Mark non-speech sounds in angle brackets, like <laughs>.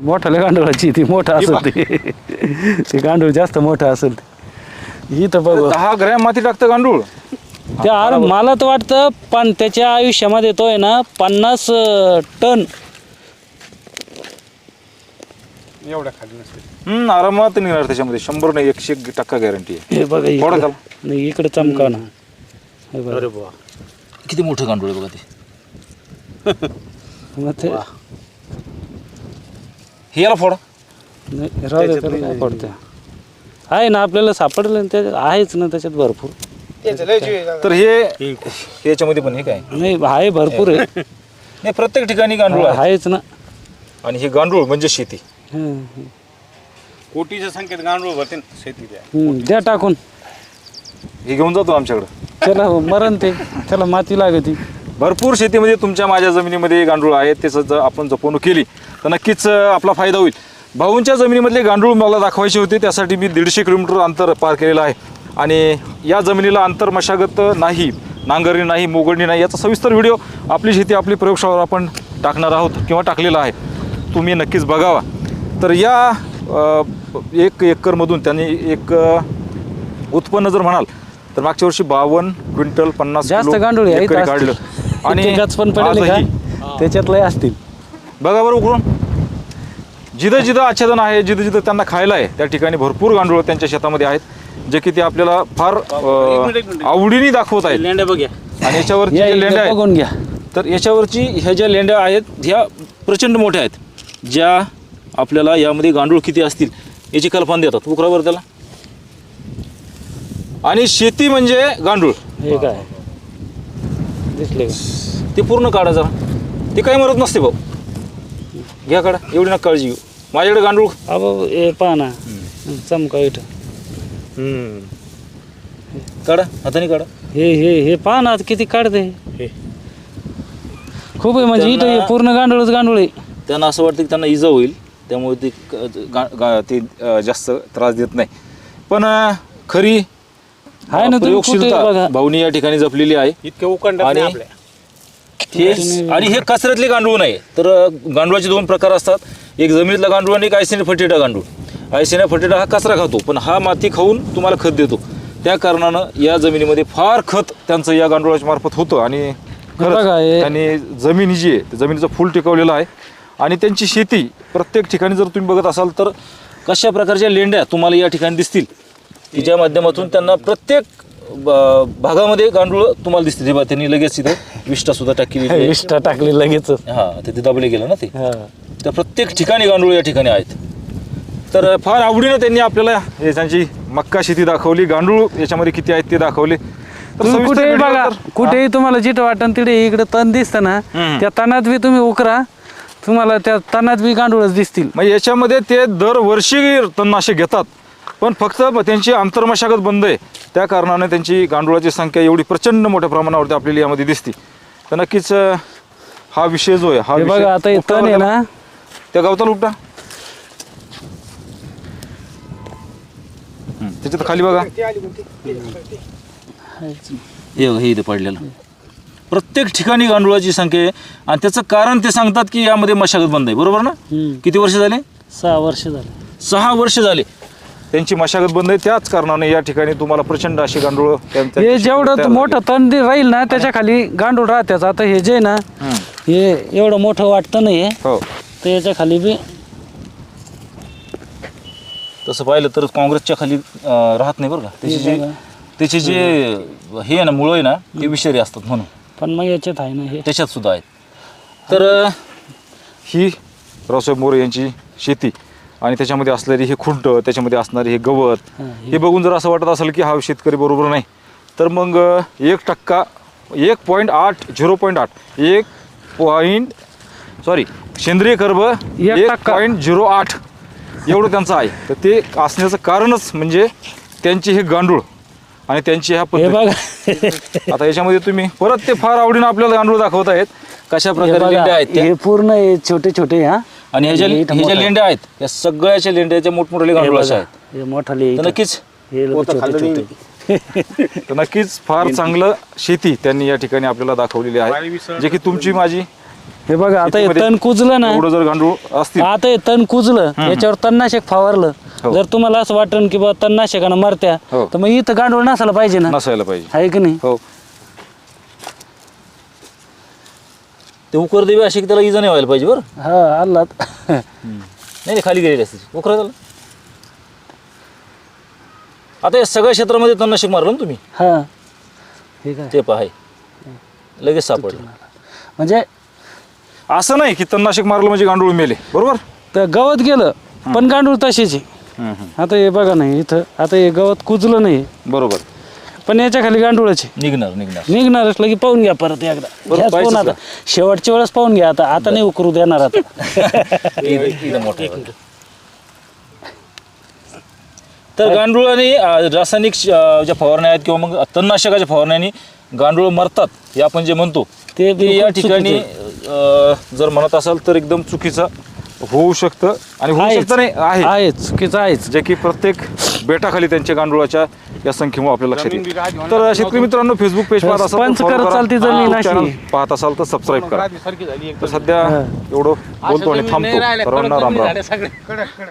मोठाल्या गांडुळाची ती मोठा असेल ते. ते गांडूळ जास्त मोठं असेल ते. ही तर बघ. दहा ग्रॅम माती टाकतं गांडूळ. त्या मला तर वाटतं पण त्याच्या आयुष्यामध्ये तो आहे ना पन्नास अं, टन. एवढ्या खाली नसते हम्म आरामात निघणार त्याच्यामध्ये. शंभर नाही एकशे एक टक्का गॅरंटी आहे. हे बघा इकडं. नाही इकडे चमका ना. हे बघा. अरे बुवा किती मोठं गांडूळ आहे बघा ते. मग ते हे याला फोडा. नाही, राहू दे त्याला काय पडतं आहे ना आपल्याला सापडलं ना त्याच्यात आहेच ना त्याच्यात भरपूर. तर हे याच्यामध्ये पण हे काय? नाही आहे भरपूर आहे. नाही प्रत्येक ठिकाणी गांडूळ आहे. आहेच ना. आणि हे गांडूळ म्हणजे शेती. हं, हं. कोटीच्या संख्येत गांडूळ भरते ना शेती द्या. हं, द्या टाकून. हे घेऊन जातो आमच्याकडं. त्याला मरण ते त्याला माती लागती. भरपूर शेतीमध्ये तुमच्या माझ्या जमिनीमध्ये गांडूळ आहेत त्याचं जर आपण जपवणूक केली तर नक्कीच आपला फायदा होईल. भाऊंच्या जमिनीमधले गांडूळ मला दाखवायचे होते त्यासाठी मी दीडशे किलोमीटर अंतर पार केलेलं आहे. आणि या जमिनीला अंतर मशागत नाही नांगरणी नाही मोगडणी नाही याचा सविस्तर व्हिडिओ आपली शेती आपली प्रयोगशाळेवर आपण टाकणार आहोत किंवा टाकलेला आहे. तुम्ही नक्कीच बघावा. तर या एक एकरमधून त्यांनी एक उत्पन्न जर म्हणाल तर मागच्या वर्षी बावन्न क्विंटल पन्नास जास्त गांडूळ काढलं. आणि गच पण पडेल आजही का? त्याच्यात लय असतील. बघा बरं उकळून जिथं जिथं आच्छादन आहे जिथं जिथं त्यांना खायला आहे त्या ठिकाणी भरपूर गांडूळ त्यांच्या शेतामध्ये आहेत जे की ते आपल्याला फार अं, आवडीने दाखवत आहेत. लेंड्या बघ्या आणि याच्यावरची या जे इकडे लेंड्या आहेत बघून घ्या. तर याच्यावरची ह्या ज्या लेंड्या आहेत ह्या प्रचंड मोठ्या आहेत ज्या आपल्याला यामध्ये गांडूळ किती असतील याची कल्पना देतात. उकरावर त्याला. आणि शेती म्हणजे गांडूळ. हे काय? दिसले का? ते पूर्ण काढा जरा. ते काही मरत नसते भाऊ. घ्या काढा एवढी नका काळजी घेऊ. माझ्याकडे गांडूळ. अबो हे पहा ना. चमका इथं. काढा हाताने काढा. हे हे हे पहा ना आता किती काढते. हे. खूप आहे म्हणजे इथं हे पूर्ण गांडूळच गांडूळ आहे. त्यांना असं वाटतं की त्यांना इजा होईल त्यामुळे ते ग- गा- गा- ते अं, जास्त त्रास देत नाही. पण अं, खरी आहे ना तुम्ही कुठे प्रयोगशीलता भाऊनी या ठिकाणी जपलेली आहे. इतके उकंडत आणि- आपल्या हे आणि हे कचऱ्यातले गांडूळ नाही. तर अं, गांडुळाचे दोन प्रकार असतात. एक जमिनीतला गांडूळ आणि एक आयसेने फटेटा गांडूळ. आयसेने फटेटा हा कचरा खातो पण हा माती खाऊन तुम्हाला खत देतो. त्या कारणानं या जमिनीमध्ये फार खत त्यांचं या गांडुळाच्या मार्फत होतं आणि खरंच बघा, हे- त्यांनी जमीन जी आहे जमिनीचं फुल टिकवलेलं आहे. आणि त्यांची शेती प्रत्येक ठिकाणी जर तुम्ही बघत असाल तर कशा प्रकारच्या लेंड्या तुम्हाला या ठिकाणी दिसतील? ज्या माध्यमातून त्यांना प्रत्येक भागामध्ये गांडूळ तुम्हाला दिसतील हे बघा, त्यांनी लगेच तिथं विष्ठा सुद्धा टाकली. <laughs> इष्टा टाकली लगेच. हा ते दाबले गेलं ना ते. हा. तर प्रत्येक ठिकाणी गांडूळ या ठिकाणी आहेत. तर फार आवडीनं त्यांनी आपल्याला त्यांची मक्का शेती दाखवली. गांडूळ याच्यामध्ये किती आहेत ते दाखवले. कुठेही बघा कुठेही तुम्हाला जिथं वाटन तिथे इकडे तण दिसतं ना. त्या तणात बी तुम्ही उकरा. तुम्हाला त्या तणात बी गांडूळच दिसतील. मग याच्यामध्ये ते दरवर्षी तणनाशक घेतात. पण फक्त त्यांची आंतरमशागत बंद आहे. त्या कारणाने त्यांची गांडुळाची संख्या एवढी प्रचंड मोठ्या प्रमाणावरती आपल्याला यामध्ये दिसते. तर नक्कीच हा विषय जो आहे हा हे विषय बघा आता हे तण आहे लागेल. ना? त्या गावताला उपटा. त्याच्यात खाली बघा. हे बघा, हे इथे पडलेलं. प्रत्येक ठिकाणी गांडुळाची संख्या आहे. आणि त्याचं कारण ते सांगतात की यामध्ये मशागत बंद आहे. बरोबर ना? हम्म. किती वर्ष झाले? सहा वर्ष झाले. सहा वर्ष झाले. त्यांची मशागत बंद आहे. त्याच कारणाने या ठिकाणी तुम्हाला प्रचंड अशी गांडूळ हे जेवढं मोठं तण राहील ना त्याच्याखाली गांडूळ राहत्याच आता हे जे ना. हं, एवढं मोठं वाटतं नाही हो. तर याच्या खाली बी तसं पाहिलं तर काँग्रेसच्या खाली अं, राहत नाही बरं का. त्याची जे. त्याचे जे हे आहे ना मुळं आहे ना ते विषारी असतात म्हणून. पण मग याच्यात आहे ना हे. त्याच्यात सुद्धा आहेत. तर अं, ही रावसाहेब मोरे यांची शेती. आणि त्याच्यामध्ये असलेली हे खुंट त्याच्यामध्ये असणारे हे गवत हा, बघून जर असं वाटत असेल की हा शेतकरी बरोबर नाही तर मग एक टक्का एक पॉईंट आठ झिरो पॉईंट आठ एक पॉईंट सॉरी सेंद्रिय कर्ब एक. पॉईंट झिरो आठ एवढं त्यांचं आहे. तर ते असण्याचं कारणच म्हणजे त्यांची हे गांडूळ आणि त्यांची ह्या पद्धती. आता याच्यामध्ये तुम्ही परत ते फार आवडीनं आपल्याला गांडूळ दाखवत आहेत कशा प्रकारे आहेत. हे पूर्ण हे छोटे छोटे हा. आणि हे इथं ज्या मोठं आहे. लेंड्या आहेत या सगळ्याच्या लेंड्याच्या मोठमोठ्या हे बघा, आहेत. हे मोठाले तर इथं. नक्कीच हे लोक पोतं छोटे खाल्लं छोटे. <laughs> तर नक्कीच फार चांगलं शेती त्यांनी या ठिकाणी आपल्याला दाखवलेली आहे. जे की तुमची माझी. हे बघा आता हे शेतीमध्ये तण कुजलं ना. एवढं जर गांडूळ असतील. आता हे तण कुजलं याच्यावर तणनाशक फवारलं. हो. जर तुम्हाला असं वाटन की बा तणनाशकानं मरत्या हो. तर मग इथं गांडूळ नसायला पाहिजे ना. नसायला पाहिजे. आहे की नाही? हो. ते उकर देवी अशी की त्याला इजा नाही व्हायला पाहिजे बरं? हा आला नाही नाही खाली गेलेली असते. उकरा त्याला आता या सगळ्या क्षेत्रामध्ये तणनाशक मारलं ना तुम्ही? हा. हे काय? ते पहा हे. लगेच सापडलं. म्हणजे असं नाही की तणनाशक मारलं म्हणजे गांडूळ मेले. बरोबर? तर गवत गेलं पण गांडूळ तशीच आहे. आता हे बघा नाही इथं आता हे गवत कुजलं नाही. बरोबर. पण याच्या खाली गांडूळाचे निघणार निघणार. निघणार असलं की पाहून घ्या परत एकदा. घ्याच पाहायचंच पाहून आता? शेवटच्या वेळेस पाहून घ्या आता. आता नाही उकरू देणार आता. <laughs> इथं- इथं मोठं आहे. तर गांडुळाने अं, रासायनिक श- अं, ज्या फवारण्या आहेत किंवा मग तणनाशकाच्या फवारण्याने गांडूळ मरतात हे आपण जे म्हणतो ते ते या बिलकुल ठिकाणी अं, जर म्हणत असाल तर एकदम चुकीचं होऊ शकतं आणि होऊ शकतं नाही आहे. आहे चुकीचं आहेच. जे की प्रत्येक बेटाखाली त्यांच्या गांडुळाच्या या संख्येमुळे आपल्या लक्षात येईल. तर शेतकरी मित्रांनो फेसबुक पेज पाहत असाल. चालती जमीन अशी. पाहत असाल तर सबस्क्राईब करा. तर सध्या एवढं बोलतो आणि थांबतो. सर्वांना राम राम.